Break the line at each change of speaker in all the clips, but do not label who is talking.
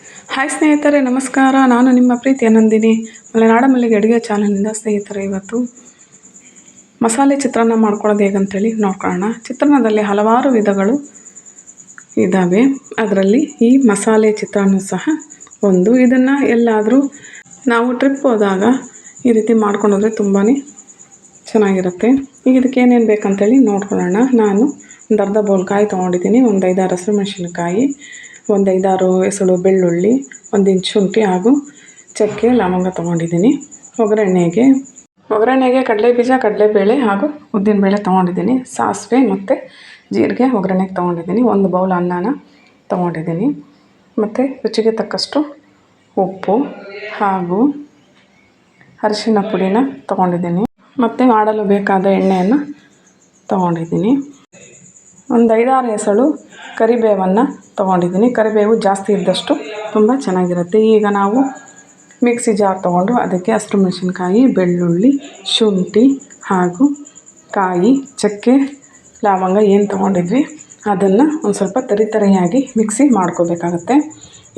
Hi ಸ್ನೇಹಿತರೆ, ನಮಸ್ಕಾರ. ನಾನು ನಿಮ್ಮ ಪ್ರೀತಿಯ ನಂದಿನಿ. ಮಲೆನಾಡ ಮಲ್ಲಿಗೆ ಅಡುಗೆ ಚಾನಲ್ನಿಂದ ಸ್ನೇಹಿತರೆ, ಇವತ್ತು ಮಸಾಲೆ ಚಿತ್ರಾನ್ನ ಮಾಡ್ಕೊಳ್ಳೋದು ಹೇಗಂತೇಳಿ ನೋಡ್ಕೊಳ್ಳೋಣ. ಚಿತ್ರಾನ್ನದಲ್ಲಿ ಹಲವಾರು ವಿಧಗಳು ಇದ್ದಾವೆ. ಅದರಲ್ಲಿ ಈ ಮಸಾಲೆ ಚಿತ್ರಾನ್ನ ಸಹ ಒಂದು. ಇದನ್ನು ಎಲ್ಲಾದರೂ ನಾವು ಟ್ರಿಪ್ ಹೋದಾಗ ಈ ರೀತಿ ಮಾಡ್ಕೊಂಡೋದ್ರೆ ತುಂಬಾ ಚೆನ್ನಾಗಿರುತ್ತೆ. ಈಗ ಇದಕ್ಕೆ ಏನೇನು ಬೇಕಂತೇಳಿ ನೋಡ್ಕೊಳ್ಳೋಣ. ನಾನು ಒಂದು ಅರ್ಧ ಬೌಲ್ ಕಾಯಿ ತೊಗೊಂಡಿದ್ದೀನಿ. ಒಂದು ಐದಾರು ಹಸಿರು ಮೆಣಸಿನಕಾಯಿ. ಒಂದು ಐದಾರು ಎಸಳು ಬೆಳ್ಳುಳ್ಳಿ ಒಂದು ಇಂಚು ಶುಂಠಿ ಹಾಗೂ ಚಕ್ಕೆ, ಲವಂಗ ತೊಗೊಂಡಿದ್ದೀನಿ. ಒಗ್ಗರಣೆಗೆ ಒಗ್ಗರಣೆಗೆ ಕಡಲೆ ಬೀಜ, ಕಡಲೆಬೇಳೆ ಹಾಗೂ ಉದ್ದಿನ ಬೇಳೆ ತೊಗೊಂಡಿದ್ದೀನಿ. ಸಾಸಿವೆ ಮತ್ತು ಜೀರಿಗೆ ಒಗ್ಗರಣೆಗೆ ತೊಗೊಂಡಿದ್ದೀನಿ. ಒಂದು ಬೌಲ್ ಅನ್ನನ ತೊಗೊಂಡಿದ್ದೀನಿ. ಮತ್ತು ರುಚಿಗೆ ತಕ್ಕಷ್ಟು ಉಪ್ಪು ಹಾಗೂ ಅರಿಶಿನ ಪುಡಿನ ತೊಗೊಂಡಿದ್ದೀನಿ. ಮತ್ತು ಮಾಡಲು ಬೇಕಾದ ಎಣ್ಣೆಯನ್ನು ತೊಗೊಂಡಿದ್ದೀನಿ. ಒಂದು ಐದಾರು ಎಸಳು ಕರಿಬೇವನ್ನು ತೊಗೊಂಡಿದ್ದೀನಿ. ಕರಿಬೇವು ಜಾಸ್ತಿ ಇದ್ದಷ್ಟು ತುಂಬ ಚೆನ್ನಾಗಿರುತ್ತೆ. ಈಗ ನಾವು ಮಿಕ್ಸಿ ಜಾರ್ ತೊಗೊಂಡು ಅದಕ್ಕೆ ಹಸಿರು ಮೆಣಸಿನ್ಕಾಯಿ, ಬೆಳ್ಳುಳ್ಳಿ, ಶುಂಠಿ ಹಾಗೂ ಕಾಯಿ, ಚಕ್ಕೆ, ಲವಂಗ ಏನು ತೊಗೊಂಡಿದ್ವಿ ಅದನ್ನು ಒಂದು ಸ್ವಲ್ಪ ತರಿತರಿಯಾಗಿ ಮಿಕ್ಸಿ ಮಾಡ್ಕೋಬೇಕಾಗತ್ತೆ.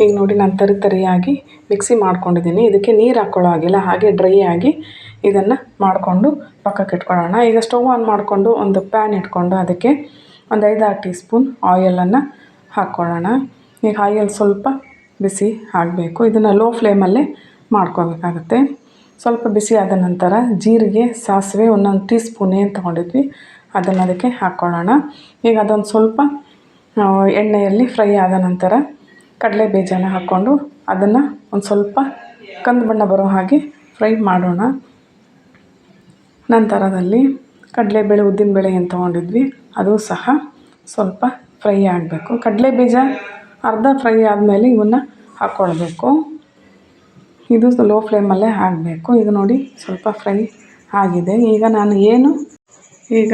ಈಗ ನೋಡಿ ನಾನು ತರಿತರಿಯಾಗಿ ಮಿಕ್ಸಿ ಮಾಡ್ಕೊಂಡಿದ್ದೀನಿ. ಇದಕ್ಕೆ ನೀರು ಹಾಕ್ಕೊಳ್ಳೋ ಆಗಿಲ್ಲ ಹಾಗೆ ಡ್ರೈ ಆಗಿ ಇದನ್ನು ಮಾಡಿಕೊಂಡು ಪಕ್ಕಕ್ಕೆ ಇಟ್ಕೊಳ್ಳೋಣ. ಈಗ ಸ್ಟವ್ ಆನ್ ಮಾಡಿಕೊಂಡು ಒಂದು ಪ್ಯಾನ್ ಇಟ್ಕೊಂಡು ಅದಕ್ಕೆ ಒಂದು ಐದಾರು ಟೀ ಸ್ಪೂನ್ ಆಯಿಲನ್ನು ಹಾಕ್ಕೊಳ್ಳೋಣ. ಈಗ ಆಯಿಲ್ ಸ್ವಲ್ಪ ಬಿಸಿ ಆಗಬೇಕು. ಇದನ್ನು ಲೋ ಫ್ಲೇಮಲ್ಲೇ ಮಾಡ್ಕೋಬೇಕಾಗುತ್ತೆ. ಸ್ವಲ್ಪ ಬಿಸಿ ಆದ ನಂತರ ಜೀರಿಗೆ, ಸಾಸಿವೆ, ಒಂದೊಂದು ಟೀ ಸ್ಪೂನ್ ಏನು ತೊಗೊಂಡಿದ್ವಿ, ಅದನ್ನು ಅದಕ್ಕೆ ಹಾಕ್ಕೊಳ್ಳೋಣ. ಈಗ ಅದೊಂದು ಸ್ವಲ್ಪ ಎಣ್ಣೆಯಲ್ಲಿ ಫ್ರೈ ಆದ ನಂತರ ಕಡಲೆ ಬೀಜನ ಹಾಕ್ಕೊಂಡು ಅದನ್ನು ಒಂದು ಸ್ವಲ್ಪ ಕಂದು ಬಣ್ಣ ಬರೋ ಹಾಗೆ ಫ್ರೈ ಮಾಡೋಣ. ನಂತರದಲ್ಲಿ ಕಡಲೆಬೇಳೆ, ಉದ್ದಿನಬೇಳೆ ಏನು ತೊಗೊಂಡಿದ್ವಿ ಅದು ಸಹ ಸ್ವಲ್ಪ ಫ್ರೈ ಆಗಬೇಕು. ಕಡಲೆ ಬೀಜ ಅರ್ಧ ಫ್ರೈ ಆದಮೇಲೆ ಇವನ್ನ ಹಾಕ್ಕೊಳ್ಬೇಕು ಇದು ಲೋ ಫ್ಲೇಮಲ್ಲೇ ಹಾಕಬೇಕು. ಇದು ನೋಡಿ ಸ್ವಲ್ಪ ಫ್ರೈ ಆಗಿದೆ. ಈಗ ನಾನು ಏನು ಈಗ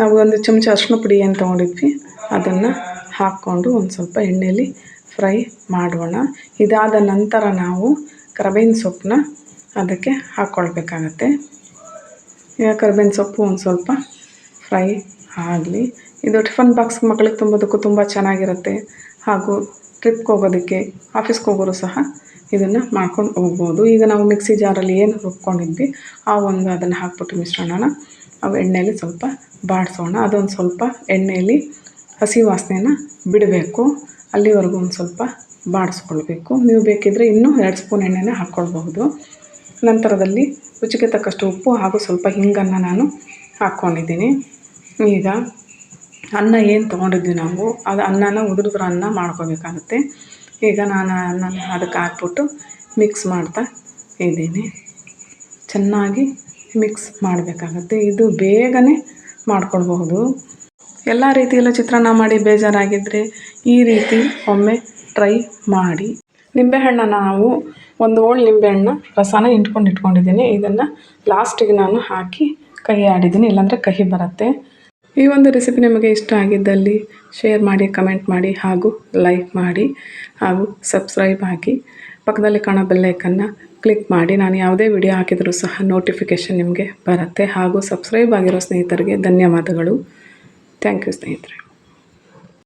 ನಾವು ಒಂದು ಚಮಚ ಅರಿಶಿನ ಪುಡಿ ಏನು ತೊಗೊಂಡಿದ್ವಿ, ಅದನ್ನು ಹಾಕ್ಕೊಂಡು ಒಂದು ಸ್ವಲ್ಪ ಎಣ್ಣೆಯಲ್ಲಿ ಫ್ರೈ ಮಾಡೋಣ. ಇದಾದ ನಂತರ ನಾವು ಕರ್ಬೇವಿನ ಸೊಪ್ಪನ್ನ ಅದಕ್ಕೆ ಹಾಕ್ಕೊಳ್ಬೇಕಾಗತ್ತೆ ಈಗ ಕರ್ಬೇವಿನ ಸೊಪ್ಪು ಒಂದು ಸ್ವಲ್ಪ ಫ್ರೈ ಆಗಲಿ. ಇದು ಟಿಫನ್ ಬಾಕ್ಸ್ ಮಕ್ಕಳಿಗೆ ತುಂಬೋದಕ್ಕೂ ತುಂಬ ಚೆನ್ನಾಗಿರುತ್ತೆ. ಹಾಗೂ ಟ್ರಿಪ್ಗೆ ಹೋಗೋದಕ್ಕೆ, ಆಫೀಸ್ಗೆ ಹೋಗೋರು ಸಹ ಇದನ್ನು ಮಾಡ್ಕೊಂಡು ಹೋಗ್ಬೋದು. ಈಗ ನಾವು ಮಿಕ್ಸಿ ಜಾರಲ್ಲಿ ಏನು ರುಬ್ಕೊಂಡಿದ್ವಿ, ಆ ಒಂದು ಅದನ್ನು ಹಾಕ್ಬಿಟ್ಟು ಮಿಶ್ರಣನ ಆ ಎಣ್ಣೆಯಲ್ಲಿ ಸ್ವಲ್ಪ ಬಾಡಿಸೋಣ. ಅದೊಂದು ಸ್ವಲ್ಪ ಎಣ್ಣೆಯಲ್ಲಿ ಹಸಿ ವಾಸನೆನ ಬಿಡಬೇಕು. ಅಲ್ಲಿವರೆಗೂ ಒಂದು ಸ್ವಲ್ಪ ಬಾಡಿಸ್ಕೊಳ್ಬೇಕು. ನೀವು ಬೇಕಿದ್ದರೆ ಇನ್ನೂ ಎರಡು ಸ್ಪೂನ್ ಎಣ್ಣೆನ ಹಾಕ್ಕೊಳ್ಬಹುದು. ನಂತರದಲ್ಲಿ ರುಚಿಗೆ ತಕ್ಕಷ್ಟು ಉಪ್ಪು ಹಾಗೂ ಸ್ವಲ್ಪ ಹಿಂಗನ್ನು ನಾನು ಹಾಕ್ಕೊಂಡಿದ್ದೀನಿ ಈಗ ಅನ್ನ ಏನು ತೊಗೊಂಡಿದ್ವಿ ನಾವು, ಅದು ಅನ್ನನ ಉದುರಿದ್ರ ಅನ್ನ ಮಾಡ್ಕೋಬೇಕಾಗುತ್ತೆ. ಈಗ ನಾನು ಅನ್ನನ ಅದಕ್ಕೆ ಹಾಕ್ಬಿಟ್ಟು ಮಿಕ್ಸ್ ಮಾಡ್ತಾ ಇದ್ದೀನಿ. ಚೆನ್ನಾಗಿ ಮಿಕ್ಸ್ ಮಾಡಬೇಕಾಗತ್ತೆ. ಇದು ಬೇಗನೆ ಮಾಡ್ಕೊಳ್ಬಹುದು ಎಲ್ಲ ರೀತಿಯಲ್ಲೂ ಚಿತ್ರಾನ್ನ ಮಾಡಿ ಬೇಜಾರಾಗಿದ್ದರೆ ಈ ರೀತಿ ಒಮ್ಮೆ ಟ್ರೈ ಮಾಡಿ. ನಿಂಬೆಹಣ್ಣನ್ನು ನಾವು ಒಂದು ಓಳ್ ನಿಂಬೆಹಣ್ಣು ರಸನ ಇಟ್ಕೊಂಡು ಇಟ್ಕೊಂಡಿದ್ದೀನಿ. ಇದನ್ನು ಲಾಸ್ಟಿಗೆ ನಾನು ಹಾಕಿ ಕಹಿ ಆಡಿದ್ದೀನಿ, ಇಲ್ಲಾಂದರೆ ಕಹಿ ಬರುತ್ತೆ. ಈ ಒಂದು ರೆಸಿಪಿ ನಿಮಗೆ ಇಷ್ಟ ಆಗಿದ್ದಲ್ಲಿ ಶೇರ್ ಮಾಡಿ ಕಮೆಂಟ್ ಮಾಡಿ ಹಾಗೂ ಲೈಕ್ ಮಾಡಿ ಹಾಗೂ ಸಬ್ಸ್ಕ್ರೈಬ್ ಆಗಿ ಪಕ್ಕದಲ್ಲಿ ಕಾಣೋ ಬೆಲ್ಲೈಕನ್ನು ಕ್ಲಿಕ್ ಮಾಡಿ. ನಾನು ಯಾವುದೇ ವಿಡಿಯೋ ಹಾಕಿದರೂ ಸಹ ನೋಟಿಫಿಕೇಷನ್ ನಿಮಗೆ ಬರುತ್ತೆ ಹಾಗೂ ಸಬ್ಸ್ಕ್ರೈಬ್ ಆಗಿರೋ ಸ್ನೇಹಿತರಿಗೆ ಧನ್ಯವಾದಗಳು. ಥ್ಯಾಂಕ್ ಯು ಸ್ನೇಹಿತರೆ.